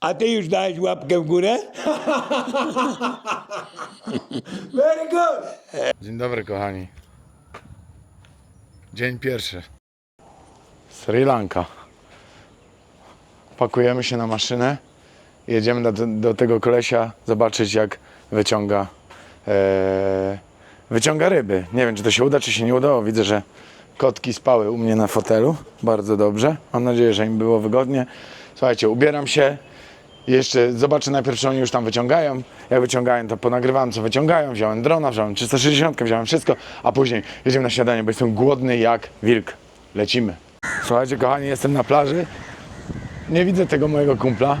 A ty już dałeś łapkę w górę? Very good. Dzień dobry, kochani. Dzień pierwszy. Sri Lanka. Pakujemy się na maszynę. Jedziemy do, do tego kolesia zobaczyć, jak wyciąga, e, wyciąga ryby. Nie wiem, czy to się uda, czy się nie udało. Widzę, że kotki spały u mnie na fotelu. Bardzo dobrze. Mam nadzieję, że im było wygodnie. Słuchajcie, ubieram się. Jeszcze zobaczę najpierw, czy oni już tam wyciągają. Jak wyciągają, to ponagrywałem, co wyciągają. Wziąłem drona, wziąłem 360, wziąłem wszystko, a później jedziemy na śniadanie, bo jestem głodny jak wilk. Lecimy. Słuchajcie, kochani, jestem na plaży. Nie widzę tego mojego kumpla.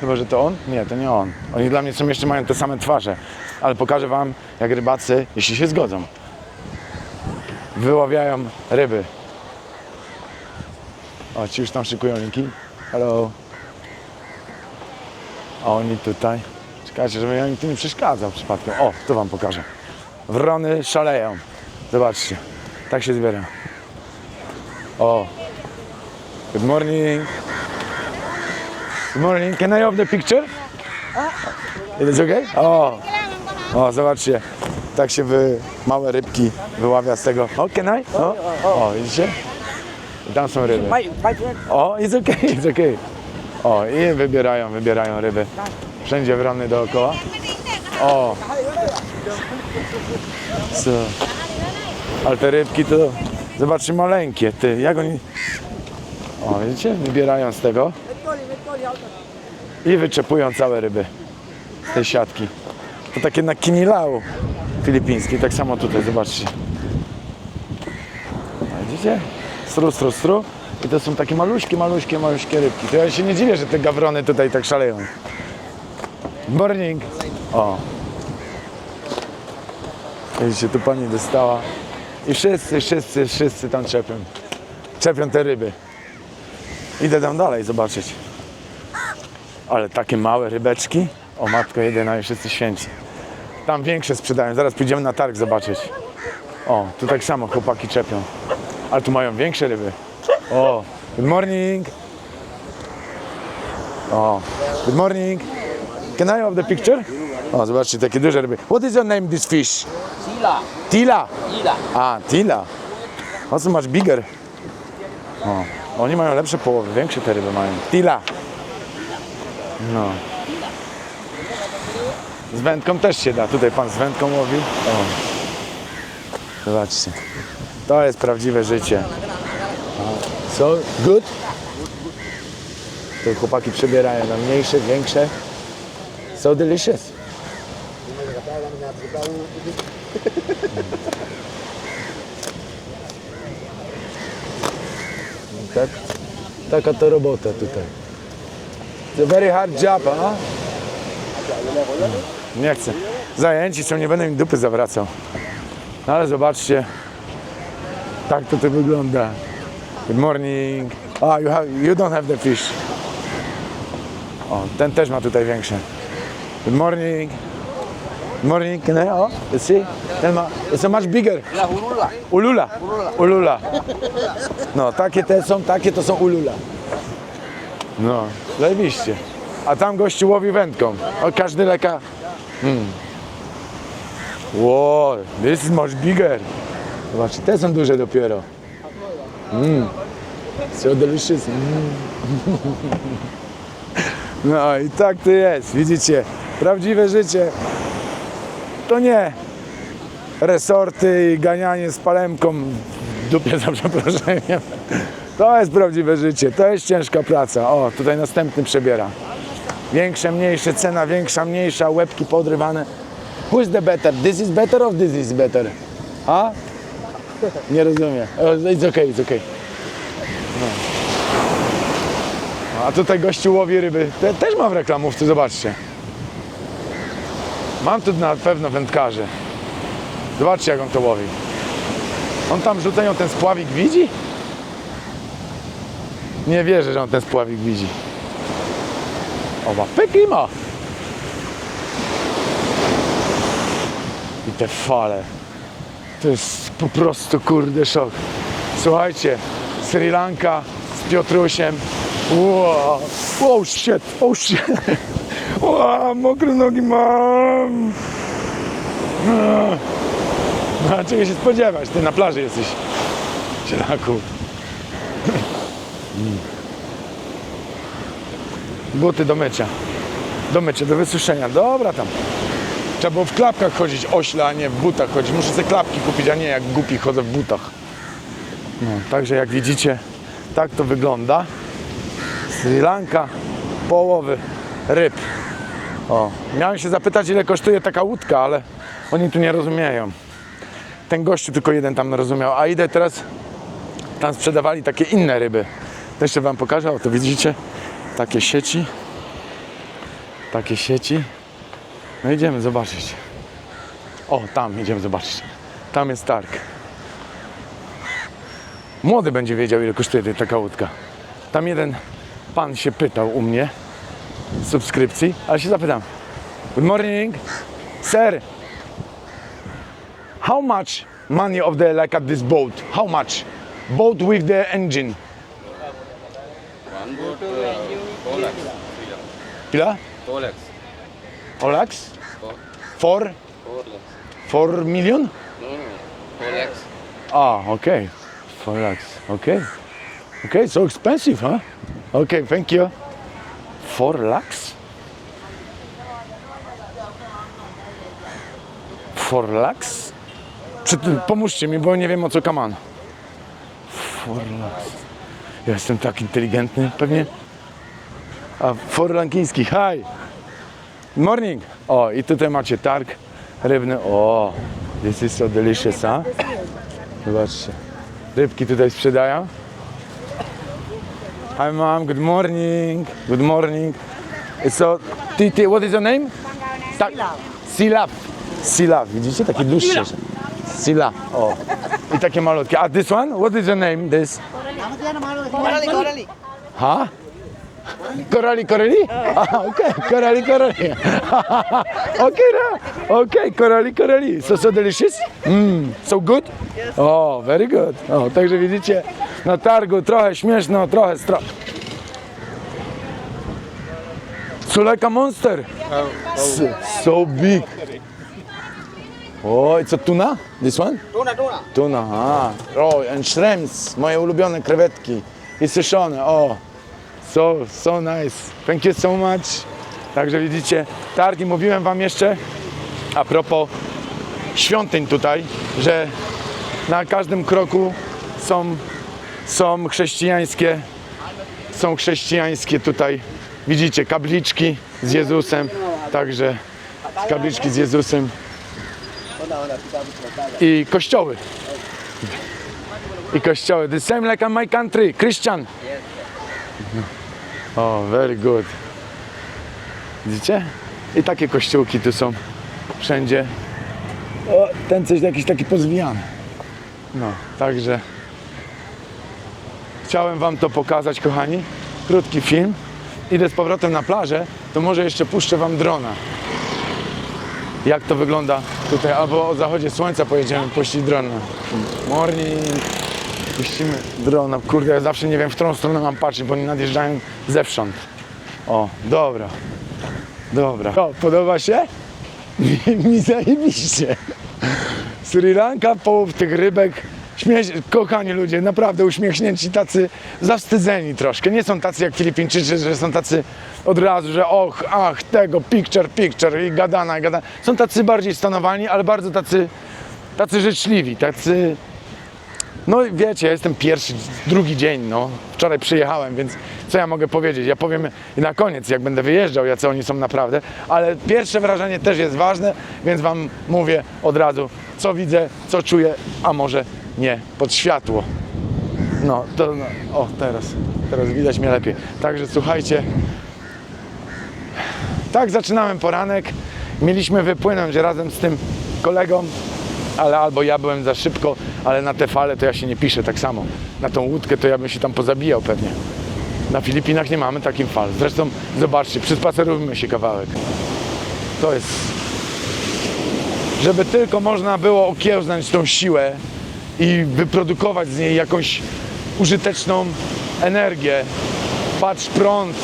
Chyba, że to on? Nie, to nie on. Oni dla mnie są jeszcze mają te same twarze. Ale pokażę wam, jak rybacy, jeśli się zgodzą, wyławiają ryby. O, ci już tam szykują linki. Hello. A oni tutaj. Czekajcie, żeby ja tu nie przeszkadzał przypadkiem. O, to wam pokażę. Wrony szaleją. Zobaczcie. Tak się zbiera. O. Good morning. Good morning. Can I have the picture? It is okay? O. O, zobaczcie. Tak się wy, małe rybki wyławia z tego. O, can I? O, o widzicie? I tam są ryby. O, it's okay, it's okay. O, i wybierają, wybierają ryby. Wszędzie wrony dookoła. O! Co? Ale te rybki to, zobaczcie, maleńkie, ty, jak oni... O, widzicie? Wybierają z tego i wyczepują całe ryby z tej siatki. To takie na kinilau filipińskie, tak samo tutaj, zobaczcie. Widzicie? Stru, stru, stru. I to są takie maluśkie, maluśkie, maluśkie rybki. To ja się nie dziwię, że te gawrony tutaj tak szaleją. Morning. O. Widzicie, tu pani dostała. I wszyscy, wszyscy, wszyscy tam czepią. Czepią te ryby. Idę tam dalej zobaczyć. Ale takie małe rybeczki. O matko jedyna i wszyscy święci. Tam większe sprzedają. Zaraz pójdziemy na targ zobaczyć. O, tu tak samo chłopaki czepią. Ale tu mają większe ryby. O, good morning. O, good morning. Can I have the picture? O, zobaczcie, takie duże ryby. What is your name this fish? Sila. Tila. Sila. A, tila. What's so much bigger? O, oni mają lepsze połowy, większe te ryby mają. Tila. No. Z wędką też się da. Tutaj pan z wędką łowi. O. Zobaczcie. To jest prawdziwe życie. So, good? Te chłopaki przebierają na mniejsze, większe. So delicious. Tak, taka to robota tutaj. It's very hard job, a? Nie chcę. Zajęci są, nie będę im dupy zawracał. No ale zobaczcie, tak to to wygląda. Good morning. Ah, you, have, you don't have the fish. O, ten też ma tutaj większe. Good morning. Good morning. Can I? Oh, you see? Ten ma, it's a much bigger. La hurula. Ulula. Ulula. No, takie te są, takie to są ulula. No, zajebiście. A tam gościu łowi wędką. O, każdy leka. Mm. Wow, this is much bigger. Zobaczcie, te są duże dopiero. Mm. So delicious. Mm. No i tak to jest, widzicie. Prawdziwe życie. To nie resorty i ganianie z palemką w dupie za przeproszeniem. To jest prawdziwe życie, to jest ciężka praca. O, tutaj następny przebiera. Większe, mniejsze, cena większa, mniejsza, łebki podrywane. Who is the better? This is better or this is better? A? Nie rozumiem. Oh, It's okay, it's okay. No. A tutaj gościu łowi ryby. Te, też mam w reklamówce, zobaczcie. Mam tu na pewno wędkarzy. Zobaczcie jak on to łowi. On tam rzucają ten spławik widzi? Nie wierzę, że on ten spławik widzi. O, ma pyki ma. I te fale. To jest po prostu kurde szok. Słuchajcie, Sri Lanka z Piotrusiem Wow. Oh shit, oh shit. Wow, mokre nogi mam. No, czego się spodziewać? Ty na plaży jesteś. Cielaku. Buty do mycia. Do mycia, do wysuszenia. Dobra tam. Trzeba było w klapkach chodzić ośle, a nie w butach chodzić. Muszę sobie klapki kupić, a nie jak głupi chodzę w butach. No, także jak widzicie, tak to wygląda. Sri Lanka, połowy ryb. O, miałem się zapytać, ile kosztuje taka łódka, ale oni tu nie rozumieją. Ten gościu tylko jeden tam rozumiał, a idę teraz, tam sprzedawali takie inne ryby. To jeszcze wam pokażę, o to widzicie, takie sieci. Takie sieci. No idziemy zobaczyć. O, tam idziemy zobaczyć. Tam jest targ. Młody będzie wiedział, ile kosztuje taka łódka. Tam jeden pan się pytał u mnie z subskrypcji, ale się zapytam. Good morning, sir. How much money of the like at this boat? How much? Boat with the engine. One boat, uh, four lakhs. Ile? Four lakhs. Four, Four? four lakhs. Four million? No, no, four lakhs. Ah, okay. Four lakhs. Okay. Okay, so expensive, huh? Okay, thank you. Four lakhs? Four lakhs? Czy ty, pomóżcie mi, bo nie wiem o co kaman. Four lakhs. Ja jestem tak inteligentny, pewnie. A four lankiński, hi. Morning. O, i tutaj macie targ rybny. O, this is so delicious, huh? Zobaczcie. Rybki tutaj sprzedają. Hi mom, good morning. Good morning. So, Titi, what is your name? Tak. Silap. Silap. Widzicie? Takie dłuższe. Sila. O. I takie malutkie. A this one? What is your name? This? Corali. Ha? Korali, korali? Ah, okay, korali, korali. okay, no. okay, korali, korali. So, so delicious? Mm, so good? O, very good. O, także widzicie, na targu trochę śmieszno, trochę stro... Suleka Monster. So, so big. O, it's a tuna? This one? Tuna, tuna. Tuna, a. O, and shrimps, moje ulubione krewetki. I suszone, o. So, so nice. Thank you so much. Także widzicie, targi, mówiłem wam jeszcze a propos świątyń tutaj, że na każdym kroku są, są chrześcijańskie, są chrześcijańskie tutaj, widzicie, kabliczki z Jezusem, także kabliczki z Jezusem i kościoły. I kościoły. The same like in my country, Christian. O, very good. Widzicie? I takie kościółki tu są wszędzie. O, ten coś jakiś taki pozwijany. No, także chciałem wam to pokazać, kochani. Krótki film. Idę z powrotem na plażę, to może jeszcze puszczę wam drona. Jak to wygląda tutaj, albo o zachodzie słońca pojedziemy puścić drona. Morning. Puścimy drona. Kurde, ja zawsze nie wiem, w którą stronę mam patrzeć, bo oni nadjeżdżają zewsząd. O, dobra. Dobra. O, podoba się? Mi, mi zajebiście. Sri Lanka, połów tych rybek. Śmie... Kochani ludzie, naprawdę uśmiechnięci, tacy zawstydzeni troszkę. Nie są tacy jak Filipińczycy, że są tacy od razu, że och, ach, tego, picture, picture i gadana, i gadana. Są tacy bardziej stanowani, ale bardzo tacy, tacy życzliwi, tacy no wiecie, ja jestem pierwszy, drugi dzień, no. Wczoraj przyjechałem, więc co ja mogę powiedzieć? Ja powiem na koniec, jak będę wyjeżdżał, jacy oni są naprawdę, ale pierwsze wrażenie też jest ważne, więc wam mówię od razu, co widzę, co czuję, a może nie pod światło. No, to, no, o, teraz, teraz widać mnie lepiej. Także słuchajcie, tak zaczynałem poranek. Mieliśmy wypłynąć razem z tym kolegą, ale albo ja byłem za szybko, ale na te fale to ja się nie piszę tak samo. Na tą łódkę to ja bym się tam pozabijał pewnie. Na Filipinach nie mamy takim fal. Zresztą zobaczcie, przyspacerujmy się kawałek. To jest... Żeby tylko można było okiełznać tą siłę i wyprodukować z niej jakąś użyteczną energię, patrz prąd,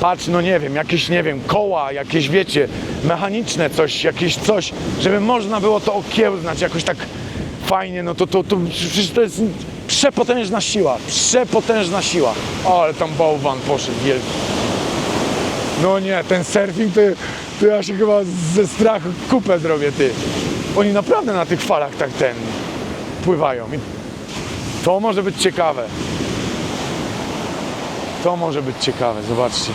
patrz, no nie wiem, jakieś, nie wiem, koła, jakieś, wiecie, mechaniczne coś, jakieś coś, żeby można było to okiełznać jakoś tak fajnie, no to, to, to przecież to jest przepotężna siła, przepotężna siła. O, ale tam bałwan poszedł wielki. No nie, ten surfing to, to ja się chyba ze strachu kupę zrobię, ty. Oni naprawdę na tych falach tak ten pływają. I to może być ciekawe. To może być ciekawe, zobaczcie.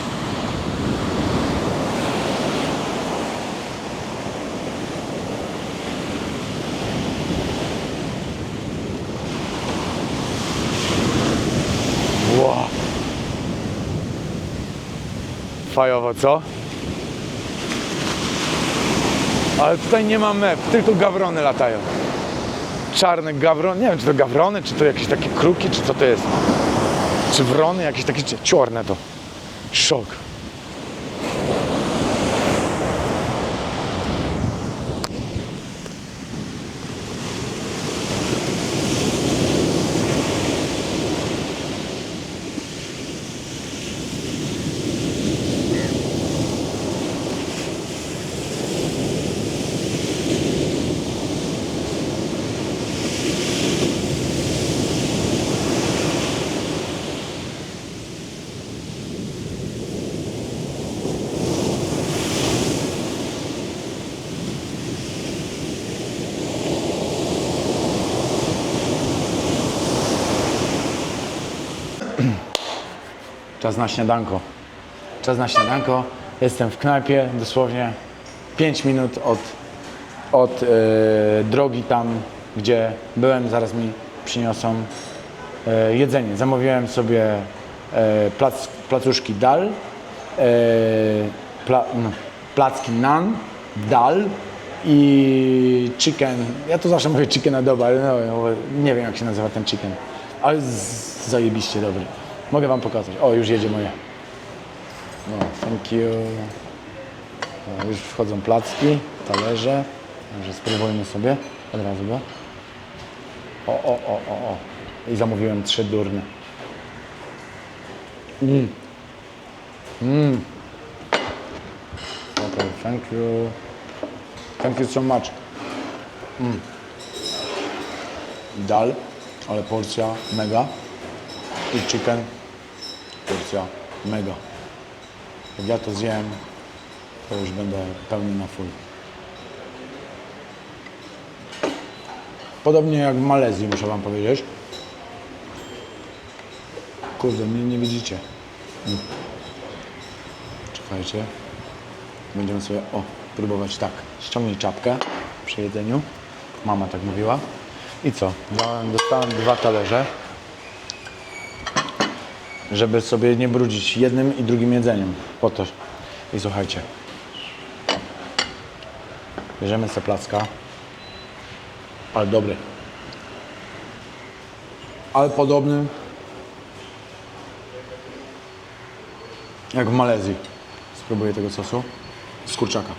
Wow. Fajowo, co? Ale tutaj nie ma mep, tylko gawrony latają. Czarne gawrony, nie wiem czy to gawrony, czy to jakieś takie kruki, czy co to jest. Czy wrony, jakieś takie czarne to. Szok. Czas na śniadanko. Czas na śniadanko. Jestem w knajpie, dosłownie 5 minut od, od e, drogi tam, gdzie byłem. Zaraz mi przyniosą e, jedzenie. Zamówiłem sobie e, plac, placuszki dal, e, pla, no, placki nan, dal i chicken. Ja tu zawsze mówię chicken adobo, ale no, nie wiem jak się nazywa ten chicken. Ale zajebiście dobry. Mogę wam pokazać. O, już jedzie moje. No, thank you. No, już wchodzą placki, talerze. Także spróbujmy sobie od razu go. O, o, o, o, o. I zamówiłem trzy durne. Mm. Mm. Okay, thank you. Thank you so much. Mm. Dal, ale porcja mega. I chicken, mega. Jak ja to zjem, to już będę pełny na full. Podobnie jak w Malezji, muszę Wam powiedzieć. Kurde, mnie nie widzicie. Mm. Czekajcie. Będziemy sobie, o, próbować tak. Ściągnij czapkę przy jedzeniu. Mama tak mówiła. I co? Dostałem dwa talerze, żeby sobie nie brudzić jednym i drugim jedzeniem. Po to. I słuchajcie. Bierzemy sobie placka. Ale dobry. Ale podobny jak w Malezji. Spróbuję tego sosu z kurczaka.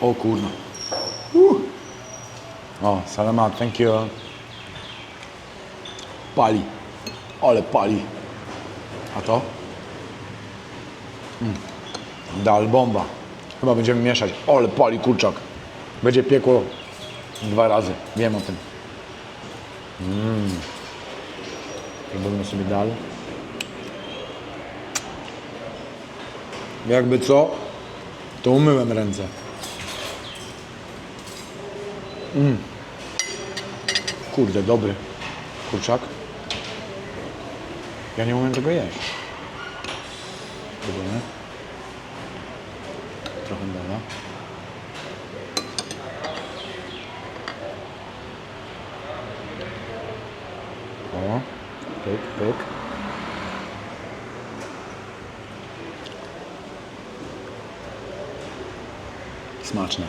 O kurna. Uh. O, salamat, thank you. Pali. Ale pali. A to? Mm. Dal bomba. Chyba będziemy mieszać. Ale pali kurczak. Będzie piekło dwa razy. Wiem o tym. Mm. Robimy sobie dal. Jakby co, to umyłem ręce. Mm. Kurde, dobry kurczak. Ja nie umiem tego jeść. Próbujemy. Trochę dala. O, pyk, pyk. Smaczne.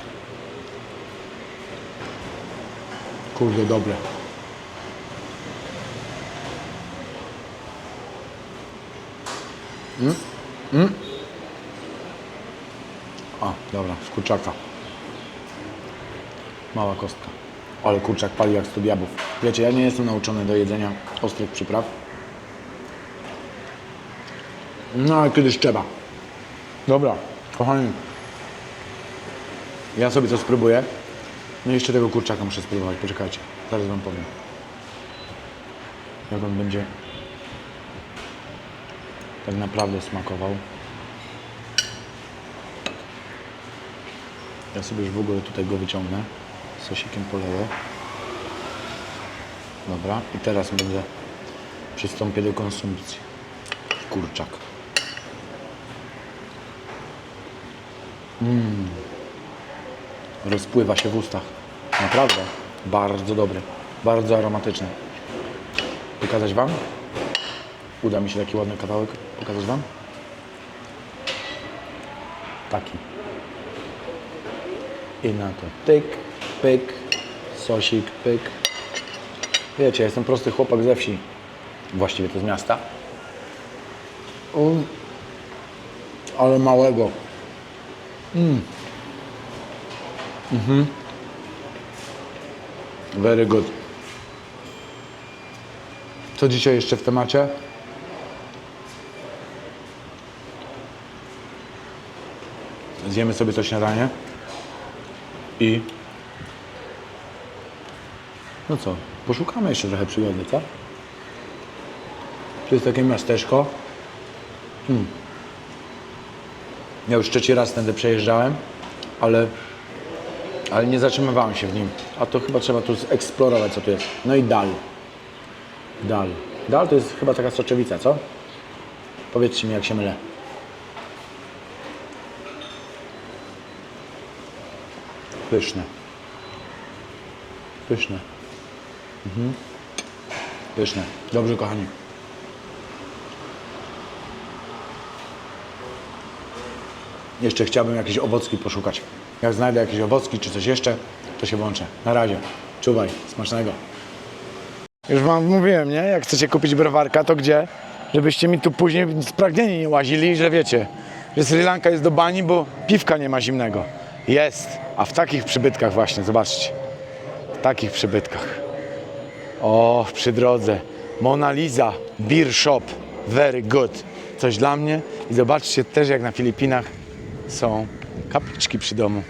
Kurde, dobre. Mm? Mm? A, dobra, z kurczaka. Mała kostka. Ale kurczak pali jak sto diabłów. Wiecie, ja nie jestem nauczony do jedzenia ostrych przypraw. No, ale kiedyś trzeba. Dobra, kochani. Ja sobie to spróbuję. No i jeszcze tego kurczaka muszę spróbować. Poczekajcie, zaraz wam powiem. Jak on będzie tak naprawdę smakował. Ja sobie już w ogóle tutaj go wyciągnę. Sosikiem poleję. Dobra, i teraz będę przystąpię do konsumpcji. Kurczak. Mmm. Rozpływa się w ustach. Naprawdę. Bardzo dobry. Bardzo aromatyczny. Pokazać Wam? Uda mi się taki ładny kawałek pokazać Wam? Taki. I na to tyk, pyk, sosik, pyk. Wiecie, jestem prosty chłopak ze wsi. Właściwie to z miasta. Um, ale małego. Mm. Mhm. Very good. Co dzisiaj jeszcze w temacie? Zjemy sobie to śniadanie. I no co, poszukamy jeszcze trochę przygody, co? Tu jest takie miasteczko. Hmm. Ja już trzeci raz tędy przejeżdżałem, ale, ale nie zatrzymywałem się w nim. A to chyba trzeba tu zeksplorować, co tu jest. No i dal. Dal. Dal to jest chyba taka soczewica, co? Powiedzcie mi, jak się mylę. Pyszne. Pyszne. Mhm. Pyszne. Dobrze, kochani. Jeszcze chciałbym jakieś owocki poszukać. Jak znajdę jakieś owocki czy coś jeszcze, to się włączę. Na razie. Czuwaj. Smacznego. Już wam mówiłem, nie? Jak chcecie kupić browarka, to gdzie? Żebyście mi tu później spragnieni nie łazili, że wiecie, że Sri Lanka jest do bani, bo piwka nie ma zimnego. Jest. A w takich przybytkach właśnie, zobaczcie. W takich przybytkach. O, przy drodze. Mona Lisa, Beer Shop. Very good. Coś dla mnie. I zobaczcie też, jak na Filipinach są kapliczki przy domu.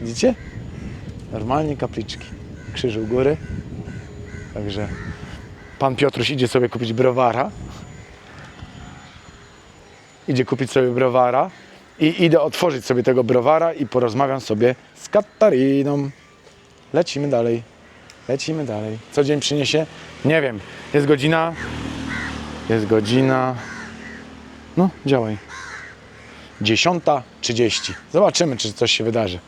Widzicie? Normalnie kapliczki. Krzyż u góry. Także pan Piotruś idzie sobie kupić browara. Idzie kupić sobie browara. I idę otworzyć sobie tego browara i porozmawiam sobie z Katariną. Lecimy dalej. Lecimy dalej. Co dzień przyniesie? Nie wiem. Jest godzina. Jest godzina. No, działaj. 10.30. Zobaczymy, czy coś się wydarzy.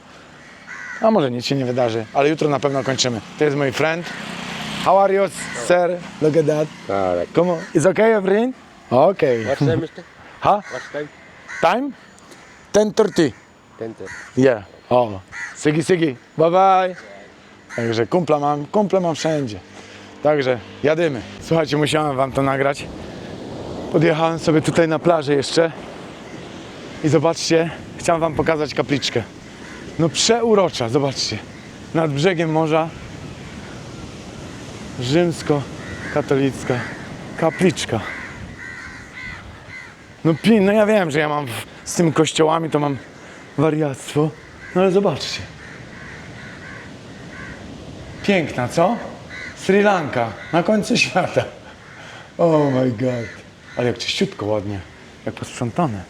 A może nic się nie wydarzy, ale jutro na pewno kończymy. To jest mój friend. How are you, sir? Look at that. Correct. Come on. Is okay, everything? Okay. What's time, mister? Huh? What's time? Time? 10.30. Ten thirty. Yeah. O. Sygi, sygi. Bye bye. Także kumpla mam, kumple mam wszędzie. Także jadymy. Słuchajcie, musiałem wam to nagrać. Podjechałem sobie tutaj na plażę jeszcze. I zobaczcie, chciałem wam pokazać kapliczkę. No przeurocza, zobaczcie. Nad brzegiem morza rzymsko-katolicka kapliczka. No, pi- no ja wiem, że ja mam w, z tymi kościołami to mam wariactwo, no ale zobaczcie. Piękna, co? Sri Lanka, na końcu świata. Oh my god. Ale jak czyściutko, ładnie. Jak posprzątane.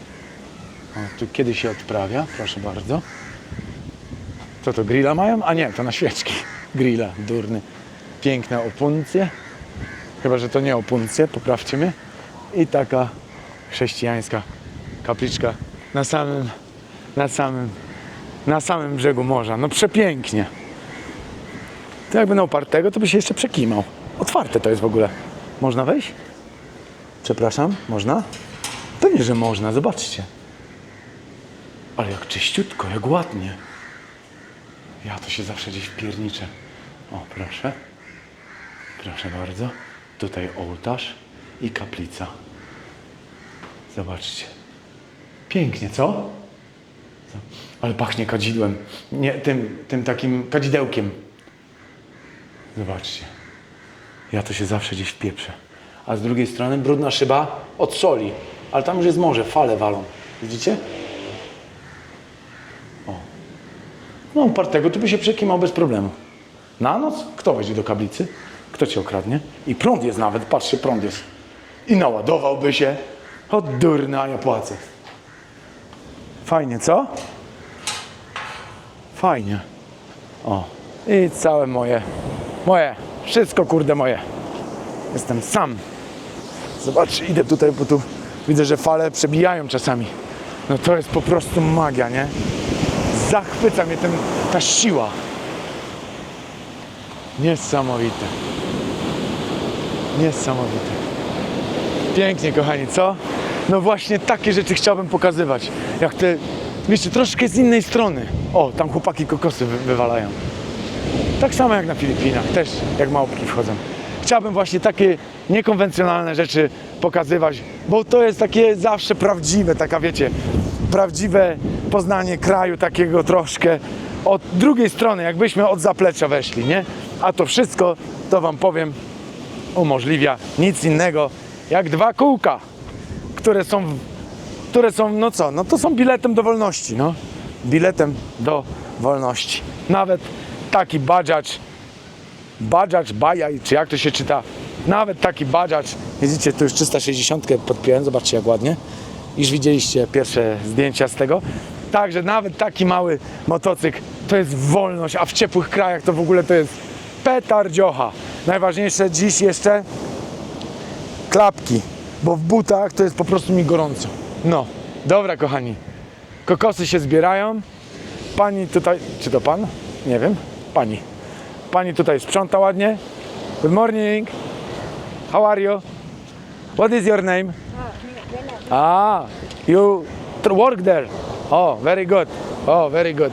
O, tu kiedy się odprawia? Proszę bardzo. Co to, grilla mają? A nie, to na świeczki. Grilla, durny. Piękne opuncje. Chyba, że to nie opuncje, poprawcie mnie. I taka chrześcijańska kapliczka na samym, na samym, na samym brzegu morza. No przepięknie. To jakby na opartego, to by się jeszcze przekimał. Otwarte to jest w ogóle. Można wejść? Przepraszam, można? Pewnie, że można, zobaczcie. Ale jak czyściutko, jak ładnie. Ja to się zawsze gdzieś wpierniczę. O, proszę. Proszę bardzo. Tutaj ołtarz i kaplica. Zobaczcie. Pięknie, co? Ale pachnie kadzidłem. Nie, tym, tym takim kadzidełkiem. Zobaczcie. Ja to się zawsze gdzieś wpieprzę. A z drugiej strony brudna szyba od soli. Ale tam już jest morze, fale walą. Widzicie? O. No upartego tu by się przekimał bez problemu. Na noc? Kto wejdzie do kablicy? Kto cię okradnie? I prąd jest nawet, patrzcie, prąd jest. I naładowałby się. O durna, ja płacę. Fajnie, co? Fajnie. O. I całe moje. Moje. Wszystko kurde moje. Jestem sam. Zobaczcie, idę tutaj, bo tu widzę, że fale przebijają czasami. No to jest po prostu magia, nie? Zachwyca mnie ten, ta siła. Niesamowite. Niesamowite. Pięknie, kochani, co? No właśnie takie rzeczy chciałbym pokazywać. Jak te, wiecie, troszkę z innej strony. O, tam chłopaki kokosy wy, wywalają. Tak samo jak na Filipinach, też jak małpki wchodzą. Chciałbym właśnie takie niekonwencjonalne rzeczy pokazywać, bo to jest takie zawsze prawdziwe, taka wiecie, prawdziwe poznanie kraju takiego troszkę od drugiej strony, jakbyśmy od zaplecza weszli, nie? A to wszystko, to wam powiem, umożliwia nic innego jak dwa kółka, które są, które są, no co, no to są biletem do wolności, no. Biletem do wolności. Nawet taki badżacz, badżacz, bajaj, czy jak to się czyta, nawet taki badżacz, widzicie, tu już 360 podpiąłem, zobaczcie jak ładnie. Już widzieliście pierwsze zdjęcia z tego. Także nawet taki mały motocykl to jest wolność, a w ciepłych krajach to w ogóle to jest petardziocha. Najważniejsze dziś jeszcze klapki, bo w butach to jest po prostu mi gorąco. No, dobra kochani, kokosy się zbierają. Pani tutaj, czy to pan? Nie wiem, pani. Pani tutaj sprząta ładnie. Good morning. How are you? What is your name? Ah, you tr- work there. Oh, very good. Oh, very good.